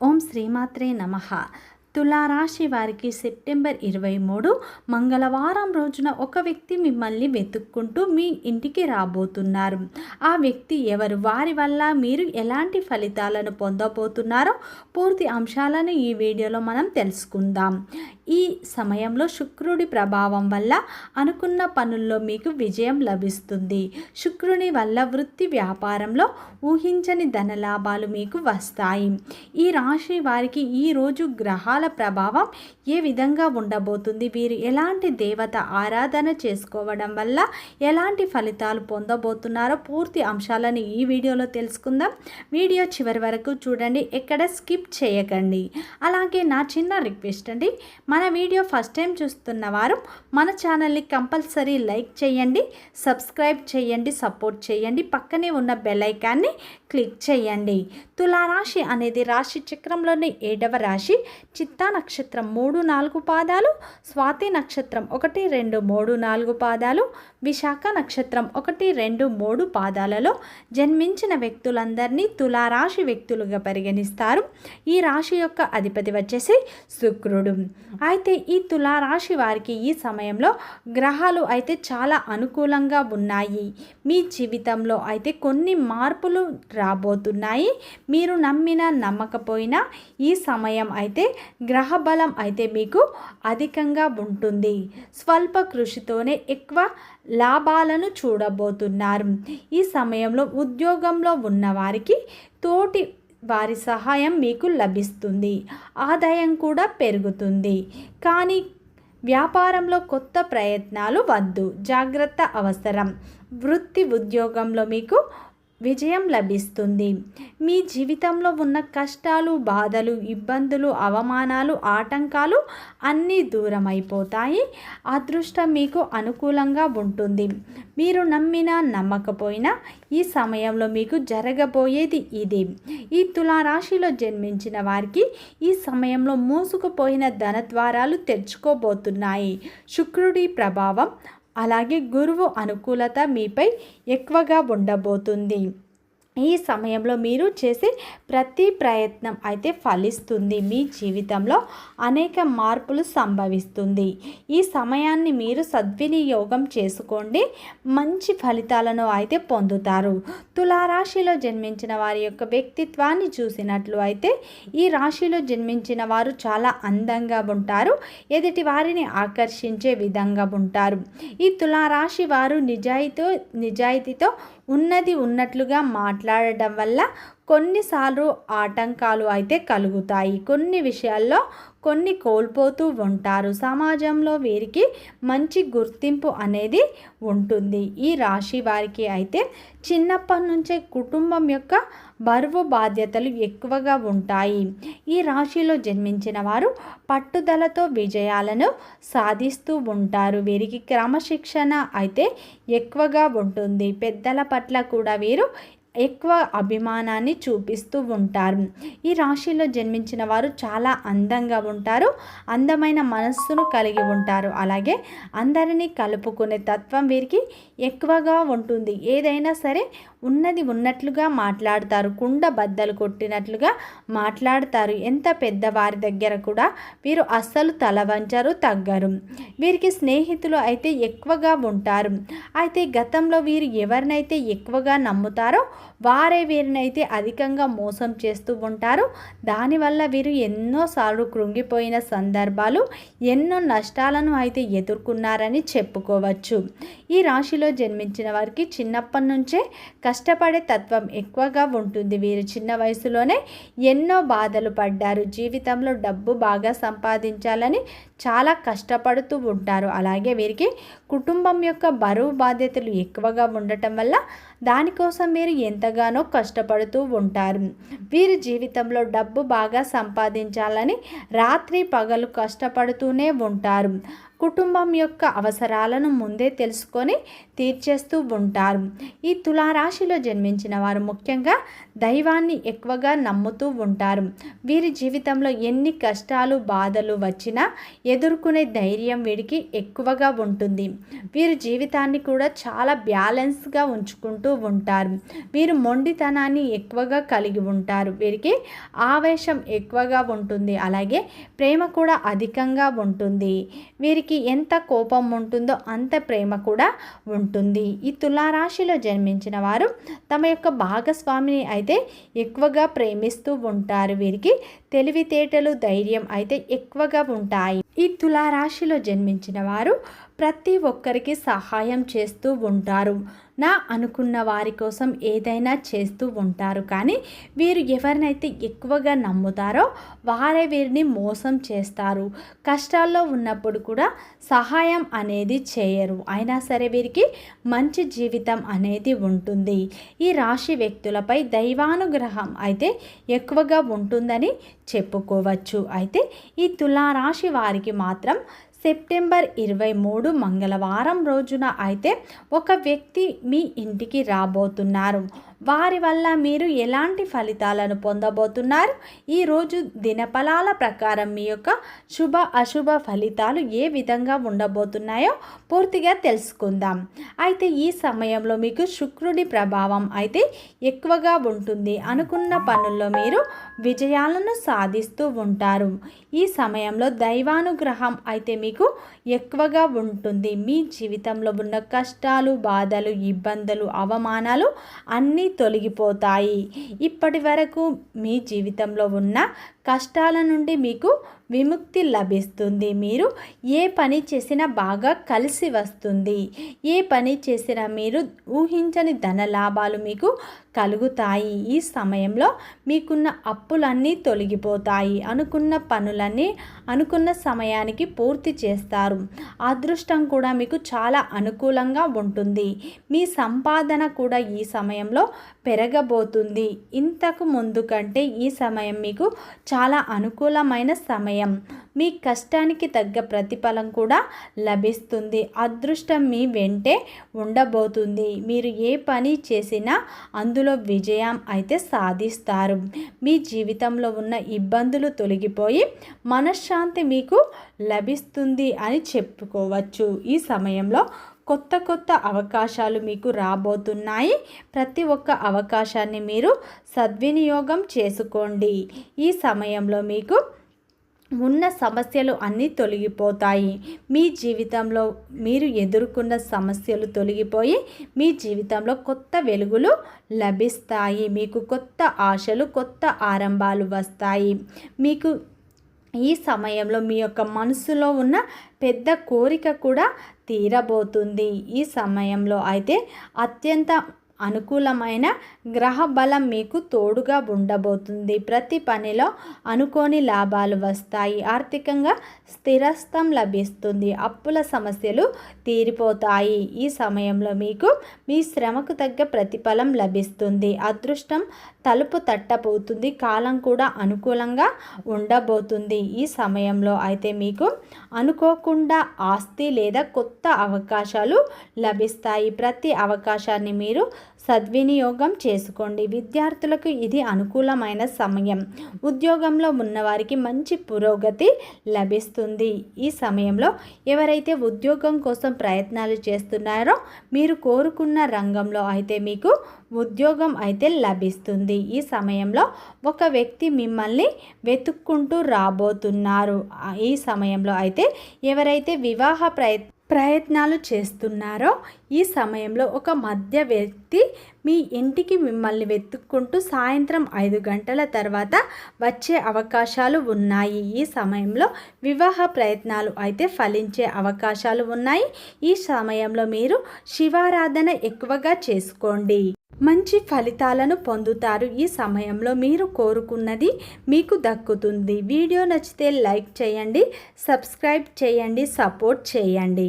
ఓం శ్రీమాత్రే నమ. తులారాశి వారికి సెప్టెంబర్ ఇరవై మూడు మంగళవారం రోజున ఒక వ్యక్తి మిమ్మల్ని వెతుక్కుంటూ మీ ఇంటికి రాబోతున్నారు. ఆ వ్యక్తి ఎవరు? వారి వల్ల మీరు ఎలాంటి ఫలితాలను పొందబోతున్నారో పూర్తి అంశాలను ఈ వీడియోలో మనం తెలుసుకుందాం. ఈ సమయంలో శుక్రుడి ప్రభావం వల్ల అనుకున్న పనుల్లో మీకు విజయం లభిస్తుంది. శుక్రుని వల్ల వృత్తి వ్యాపారంలో ఊహించని ధనలాభాలు మీకు వస్తాయి. ఈ రాశి వారికి ఈరోజు గ్రహాల ప్రభావం ఏ విధంగా ఉండబోతుంది? వీరు ఎలాంటి దేవత ఆరాధన చేసుకోవడం వల్ల ఎలాంటి ఫలితాలు పొందబోతున్నారో పూర్తి అంశాలను ఈ వీడియోలో తెలుసుకుందాం. వీడియో చివరి వరకు చూడండి ఎక్కడ స్కిప్ చేయకండి. అలాగే నా చిన్న రిక్వెస్ట్ అండి మన వీడియో ఫస్ట్ టైం చూస్తున్న వారు మన ఛానల్ని కంపల్సరీ లైక్ చేయండి సబ్స్క్రైబ్ చేయండి సపోర్ట్ చేయండి. పక్కనే ఉన్న బెల్ ఐకాన్ని క్లిక్ చేయండి. తులారాశి అనేది రాశి చక్రంలోని ఏడవ రాశి. చిత్తా నక్షత్రం మూడు నాలుగు పాదాలు. స్వాతి నక్షత్రం ఒకటి రెండు మూడు నాలుగు పాదాలు. విశాఖ నక్షత్రం ఒకటి రెండు మూడు పాదాలలో జన్మించిన వ్యక్తులందరినీ తులారాశి వ్యక్తులుగా పరిగణిస్తారు. ఈ రాశి యొక్క అధిపతి వచ్చేసి శుక్రుడు. అయితే ఈ తులారాశి వారికి ఈ సమయంలో గ్రహాలు అయితే చాలా అనుకూలంగా ఉన్నాయి. మీ జీవితంలో అయితే కొన్ని మార్పులు రాబోతున్నాయి. మీరు నమ్మిన నమ్మకపోయినా ఈ సమయం అయితే గ్రహ బలం అయితే మీకు అధికంగా ఉంటుంది. స్వల్ప కృషితోనే ఎక్కువ లాభాలను చూడబోతున్నారు. ఈ సమయంలో ఉద్యోగంలో ఉన్నవారికి తోటి వారి సహాయం మీకు లభిస్తుంది. ఆదాయం కూడా పెరుగుతుంది. కానీ వ్యాపారంలో కొత్త ప్రయత్నాలు వద్దు. జాగ్రత్త అవసరం. వృత్తి ఉద్యోగంలో మీకు విజయం లభిస్తుంది. మీ జీవితంలో ఉన్న కష్టాలు బాధలు ఇబ్బందులు అవమానాలు ఆటంకాలు అన్నీ దూరం అయిపోతాయి అదృష్టం మీకు అనుకూలంగా ఉంటుంది. మీరు నమ్మినా నమ్మకపోయినా ఈ సమయంలో మీకు జరగబోయేది ఇది. ఈ తులారాశిలో జన్మించిన వారికి ఈ సమయంలో మూసుకుపోయిన ధనద్వారాలు తెరుచుకోబోతున్నాయి. శుక్రుడి ప్రభావం అలాగే గురువు అనుకూలత మీపై ఎక్కువగా ఉండబోతుంది. ఈ సమయంలో మీరు చేసే ప్రతి ప్రయత్నం అయితే ఫలిస్తుంది. మీ జీవితంలో అనేక మార్పులు సంభవిస్తుంది. ఈ సమయాన్ని మీరు సద్వినియోగం చేసుకోండి. మంచి ఫలితాలను అయితే పొందుతారు. తులారాశిలో జన్మించిన వారి యొక్క వ్యక్తిత్వాన్ని చూసినట్లు అయితే ఈ రాశిలో జన్మించిన వారు చాలా అందంగా ఉంటారు. ఎదుటి వారిని ఆకర్షించే విధంగా ఉంటారు. ఈ తులారాశి వారు నిజాయితీ నిజాయితీతో ఉన్నది ఉన్నట్లుగా మాట్లాడటం వల్ల కొన్నిసార్లు ఆటంకాలు అయితే కలుగుతాయి. కొన్ని విషయాల్లో కొన్ని కోల్పోతూ ఉంటారు. సమాజంలో వీరికి మంచి గుర్తింపు అనేది ఉంటుంది. ఈ రాశి వారికి అయితే చిన్నప్పటి నుంచే కుటుంబం యొక్క బరువు బాధ్యతలు ఎక్కువగా ఉంటాయి. ఈ రాశిలో జన్మించిన వారు పట్టుదలతో విజయాలను సాధిస్తూ ఉంటారు. వీరికి క్రమశిక్షణ అయితే ఎక్కువగా ఉంటుంది. పెద్దల పట్ల కూడా వీరు ఎక్కువ అభిమానాన్ని చూపిస్తూ ఉంటారు. ఈ రాశిలో జన్మించిన వారు చాలా అందంగా ఉంటారు. అందమైన మనస్సును కలిగి ఉంటారు. అలాగే అందరినీ కలుపుకునే తత్వం వీరికి ఎక్కువగా ఉంటుంది. ఏదైనా సరే ఉన్నది ఉన్నట్లుగా మాట్లాడతారు. కుండ బద్దలు కొట్టినట్లుగా మాట్లాడతారు. ఎంత పెద్దవారి దగ్గర కూడా వీరు అస్సలు తల వంచరు తగ్గరు. వీరికి స్నేహితులు అయితే ఎక్కువగా ఉంటారు. అయితే గతంలో వీరు ఎవరినైతే ఎక్కువగా నమ్ముతారో వారే వీరినైతే అధికంగా మోసం చేస్తూ ఉంటారు. దానివల్ల వీరు ఎన్నోసార్లు కృంగిపోయిన సందర్భాలు ఎన్నో నష్టాలను అయితే ఎదుర్కొన్నారని చెప్పుకోవచ్చు. ఈ రాశిలో జన్మించిన వారికి చిన్నప్పటి నుంచే కష్టపడే తత్వం ఎక్కువగా ఉంటుంది. వీరు చిన్న వయసులోనే ఎన్నో బాధలు పడ్డారు. జీవితంలో డబ్బు బాగా సంపాదించాలని చాలా కష్టపడుతూ ఉంటారు. అలాగే వీరికి కుటుంబం యొక్క బరువు బాధ్యతలు ఎక్కువగా ఉండటం వల్ల దానికోసం వీరు ఎంతగానో కష్టపడుతూ ఉంటారు. వీరి జీవితంలో డబ్బు బాగా సంపాదించాలని రాత్రి పగలు కష్టపడుతూనే ఉంటారు. కుటుంబం యొక్క అవసరాలను ముందే తెలుసుకొని తీర్చేస్తూ ఉంటారు. ఈ తులారాశిలో జన్మించిన వారు ముఖ్యంగా దైవాన్ని ఎక్కువగా నమ్ముతూ ఉంటారు. వీరి జీవితంలో ఎన్ని కష్టాలు బాధలు వచ్చినా ఎదుర్కొనే ధైర్యం వీరికి ఎక్కువగా ఉంటుంది. వీరి జీవితాన్ని కూడా చాలా బ్యాలెన్స్గా ఉంచుకుంటూ ఉంటారు. వీరు మొండితనాన్ని ఎక్కువగా కలిగి ఉంటారు. వీరికి ఆవేశం ఎక్కువగా ఉంటుంది. అలాగే ప్రేమ కూడా అధికంగా ఉంటుంది. వీరికి ఎంత కోపం ఉంటుందో అంత ప్రేమ కూడా ఉంటుంది. ఉంటుంది. ఈ తులారాశిలో జన్మించిన వారు తమ యొక్క భాగస్వామిని అయితే ఎక్కువగా ప్రేమిస్తూ ఉంటారు. వీరికి తెలివితేటలు ధైర్యం అయితే ఎక్కువగా ఉంటాయి. ఈ తులారాశిలో జన్మించిన వారు ప్రతి ఒక్కరికి సహాయం చేస్తూ ఉంటారు. నా అనుకున్న వారి కోసం ఏదైనా చేస్తూ ఉంటారు. కానీ వీరు ఎవరినైతే ఎక్కువగా నమ్ముతారో వారే వీరిని మోసం చేస్తారు. కష్టాల్లో ఉన్నప్పుడు కూడా సహాయం అనేది చేయరు. అయినా సరే వీరికి మంచి జీవితం అనేది ఉంటుంది. ఈ రాశి వ్యక్తులపై దైవానుగ్రహం అయితే ఎక్కువగా ఉంటుందని చెప్పుకోవచ్చు. అయితే ఈ తులారాశి వారికి మాత్రం సెప్టెంబర్ ఇరవై మూడు మంగళవారం రోజున అయితే ఒక వ్యక్తి మీ ఇంటికి రాబోతున్నారు. వారి వల్ల మీరు ఎలాంటి ఫలితాలను పొందబోతున్నారు? ఈరోజు దినఫలాల ప్రకారం మీ యొక్క శుభ అశుభ ఫలితాలు ఏ విధంగా ఉండబోతున్నాయో పూర్తిగా తెలుసుకుందాం. అయితే ఈ సమయంలో మీకు శుక్రుడి ప్రభావం అయితే ఎక్కువగా ఉంటుంది అనుకున్న పనుల్లో మీరు విజయాలను సాధిస్తూ ఉంటారు. ఈ సమయంలో దైవానుగ్రహం అయితే మీకు ఎక్కువగా ఉంటుంది. మీ జీవితంలో ఉన్న కష్టాలు బాధలు ఇబ్బందులు అవమానాలు అన్నీ తొలగిపోతాయి. ఇప్పటి వరకు మీ జీవితంలో ఉన్న కష్టాల నుండి మీకు విముక్తి లభిస్తుంది. మీరు ఏ పని చేసినా బాగా కలిసి వస్తుంది. ఏ పని చేసినా మీరు ఊహించని ధన లాభాలు మీకు కలుగుతాయి. ఈ సమయంలో మీకున్న అప్పులన్నీ తొలగిపోతాయి. అనుకున్న పనులన్నీ అనుకున్న సమయానికి పూర్తి చేస్తారు. అదృష్టం కూడా మీకు చాలా అనుకూలంగా ఉంటుంది. మీ సంపాదన కూడా ఈ సమయంలో పెరగబోతుంది. ఇంతకు ముందు కంటే ఈ సమయం మీకు చాలా అనుకూలమైన సమయం. సమయం. మీ కష్టానికి తగ్గ ప్రతిఫలం కూడా లభిస్తుంది. అదృష్టం మీ వెంటే ఉండబోతుంది. మీరు ఏ పని చేసినా అందులో విజయం అయితే సాధిస్తారు. మీ జీవితంలో ఉన్న ఇబ్బందులు తొలగిపోయి మనశ్శాంతి మీకు లభిస్తుంది అని చెప్పుకోవచ్చు. ఈ సమయంలో కొత్త కొత్త అవకాశాలు మీకు రాబోతున్నాయి. ప్రతి ఒక్క అవకాశాన్ని మీరు సద్వినియోగం చేసుకోండి. ఈ సమయంలో మీకు ఉన్న సమస్యలు అన్నీ తొలగిపోతాయి. మీ జీవితంలో మీరు ఎదుర్కొన్న సమస్యలు తొలగిపోయి మీ జీవితంలో కొత్త వెలుగులు లభిస్తాయి. మీకు కొత్త ఆశలు కొత్త ఆరంభాలు వస్తాయి. మీకు ఈ సమయంలో మీ యొక్క మనసులో ఉన్న పెద్ద కోరిక కూడా తీరబోతుంది. ఈ సమయంలో అయితే అత్యంత అనుకూలమైన గ్రహ బలం మీకు తోడుగా ఉండబోతుంది. ప్రతి పనిలో అనుకోని లాభాలు వస్తాయి. ఆర్థికంగా స్థిరస్థం లభిస్తుంది. అప్పుల సమస్యలు తీరిపోతాయి. ఈ సమయంలో మీకు మీ శ్రమకు తగ్గ ప్రతిఫలం లభిస్తుంది. అదృష్టం తలుపు తట్టబోతుంది. కాలం కూడా అనుకూలంగా ఉండబోతుంది. ఈ సమయంలో అయితే మీకు అనుకోకుండా ఆస్తి లేదా కొత్త అవకాశాలు లభిస్తాయి. ప్రతి అవకాశాన్ని మీరు సద్వినియోగం చేసుకోండి. విద్యార్థులకు ఇది అనుకూలమైన సమయం. ఉద్యోగంలో ఉన్నవారికి మంచి పురోగతి లభిస్తుంది. ఈ సమయంలో ఎవరైతే ఉద్యోగం కోసం ప్రయత్నాలు చేస్తున్నారో మీరు కోరుకున్న రంగంలో అయితే మీకు ఉద్యోగం అయితే లభిస్తుంది. ఈ సమయంలో ఒక వ్యక్తి మిమ్మల్ని వెతుక్కుంటూ రాబోతున్నారు. ఈ సమయంలో అయితే ఎవరైతే వివాహ ప్రయత్ ప్రయత్నాలు చేస్తున్నారో ఈ సమయంలో ఒక మధ్య వ్యక్తి మీ ఇంటికి మిమ్మల్ని వెతుక్కుంటూ సాయంత్రం ఐదు గంటల తర్వాత వచ్చే అవకాశాలు ఉన్నాయి. ఈ సమయంలో వివాహ ప్రయత్నాలు అయితే ఫలించే అవకాశాలు ఉన్నాయి. ఈ సమయంలో మీరు శివారాధన ఎక్కువగా చేసుకోండి. మంచి ఫలితాలను పొందుతారు. ఈ సమయంలో మీరు కోరుకున్నది మీకు దక్కుతుంది. వీడియో నచ్చితే లైక్ చేయండి సబ్స్క్రైబ్ చేయండి సపోర్ట్ చేయండి.